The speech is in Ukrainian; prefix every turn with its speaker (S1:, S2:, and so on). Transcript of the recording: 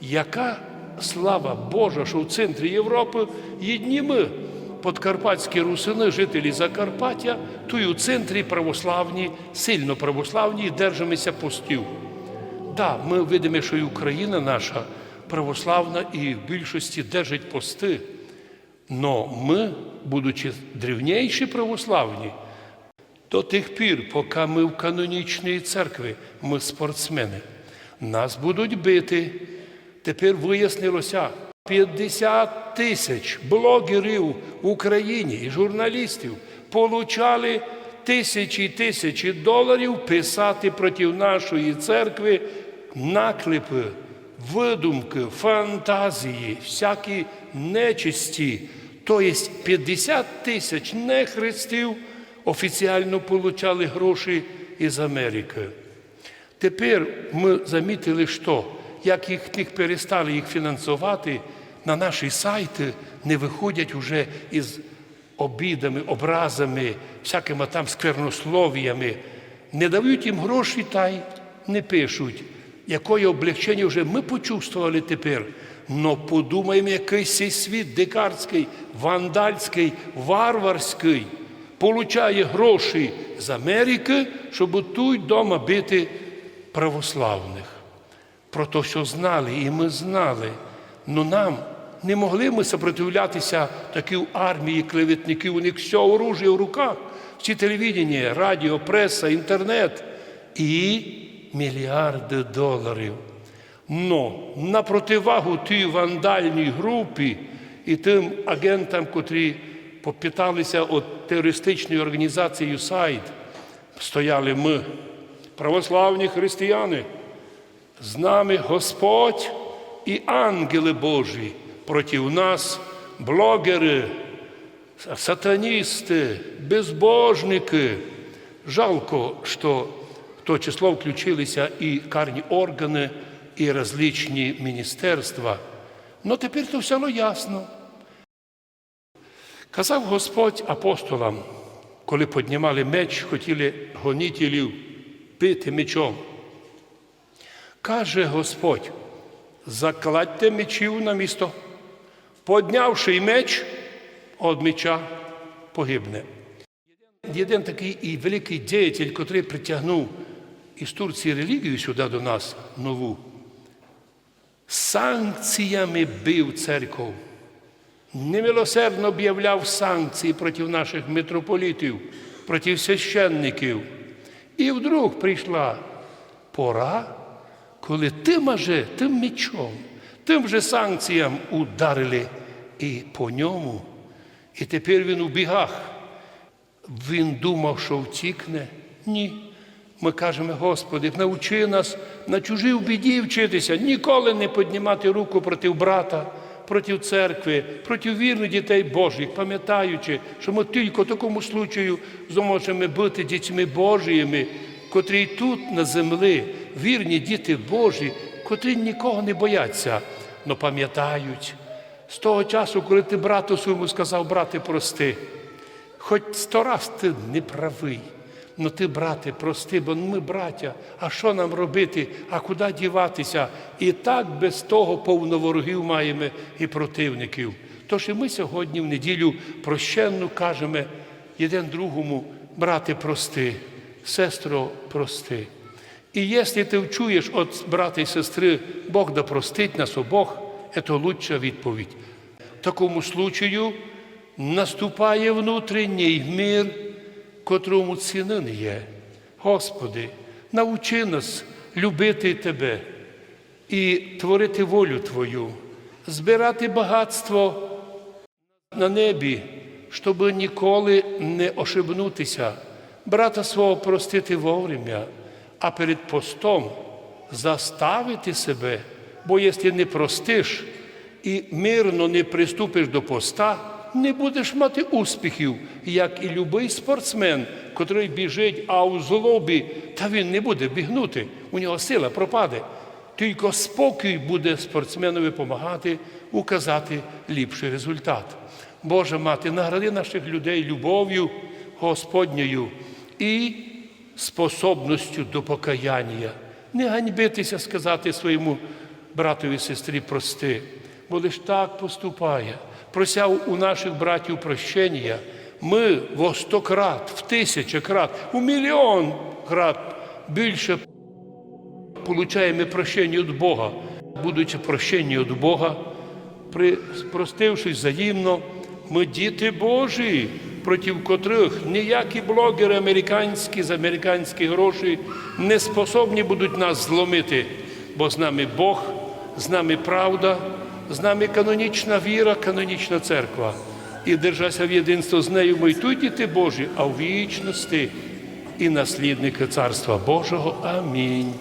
S1: Яка слава Божа, що в центрі Європи єдні ми, подкарпатські русини, жителі Закарпаття, то й у центрі православні, сильно православні, і держимося постів. Так, ми видимо, що і Україна наша православна і в більшості держить пости. Но ми, будучи древніші православні, до тих пір, поки ми в канонічній церкві, ми спортсмени, нас будуть бити. Тепер вияснилося 50 тисяч блогерів в Україні і журналістів получали тисячі тисячі доларів писати проти нашої церкви наклепи, видумки, фантазії, всякі нечисті. Тобто 50 тисяч нехрестів офіціально получали гроші із Америки. Тепер ми замітили, що як їх тих перестали їх фінансувати, на наші сайти не виходять уже із обідами, образами, всякими там сквернослов'ями, не дають їм гроші та й не пишуть. Якое облегчення вже ми почувствували тепер. Но подумаємо, який цей світ дикарський, вандальський, варварський получає гроші з Америки, щоб тут вдома бити православних. Про те, що знали, і ми знали. Но нам не могли ми сопротивлятися такій армії клеветників. У них все оружие в руках, всі телевідення, радіо, преса, інтернет і мільярди доларів. Но на противагу тій вандальній групі і тим агентам, котрі попиталися від терористичної організації USAID, стояли ми, православні християни. З нами Господь і ангели Божі проти нас, блогери, сатаністи, безбожники. Жалко, що в то число включилися і карні органи, і различні міністерства. Ну тепер то все ясно. Казав Господь апостолам, коли піднімали меч, хотіли гонітелів бити мечом. Каже Господь, закладьте мечів на місто, поднявши меч, від меча погибне. Єдин такий і великий діятель, котрий притягнув із Турції релігію сюди до нас нову, санкціями бив церков, немилосердно об'являв санкції проти наших митрополітів, проти священників. І вдруг прийшла пора, коли тим же, тим мечом, тим же санкціям ударили і по ньому. І тепер він у бігах. Він думав, що втікне. Ні. Ми кажемо, Господи, навчи нас на чужій біді вчитися, ніколи не піднімати руку проти брата, проти церкви, проти вірних дітей Божих, пам'ятаючи, що ми тільки в такому случаю зможемо бути дітьми Божіми, котрі тут на землі, вірні діти Божі, котрі нікого не бояться, але пам'ятають. З того часу, коли ти брату своєму сказав, брате, прости, хоч сто раз ти не правий. Ну ти, брате, прости, бо ми браття, а що нам робити, а куди діватися? І так без того повно ворогів маємо і противників. Тож і ми сьогодні в неділю прощенну кажемо один другому, брате, прости, сестро, прости. І якщо ти вчуєш від брата і сестри, Бог да простить нас обох, це лучша відповідь. В такому случаю наступає внутрішній мир котрому ціни не є. Господи, навчи нас любити Тебе і творити волю Твою, збирати багатство на небі, щоб ніколи не ошибнутися, брата свого простити вовремя, а перед постом заставити себе, бо якщо не простиш і мирно не приступиш до поста, не будеш мати успіхів, як і любий спортсмен, котрий біжить, а у злобі, та він не буде бігнути, у нього сила пропаде. Тільки спокій буде спортсменові допомагати указати ліпший результат. Боже мати, награди наших людей любов'ю Господньою і способністю до покаяння. Не ганьбитися сказати своєму братові і сестрі прости, бо лиш так поступає. Просяв у наших братів прощення, ми во сто крат, в тисячі крат, у мільйон крат більше получаємо прощення від Бога, будучи прощені від Бога, простившись взаємно, ми діти Божі, проти котрих ніякі блогери американські з американських грошей не способні будуть нас зломити, бо з нами Бог, з нами правда, з нами канонічна віра, канонічна церква. І держася в єдинство з нею, ми тут діти Божі, а в вічності і наслідники Царства Божого. Амінь.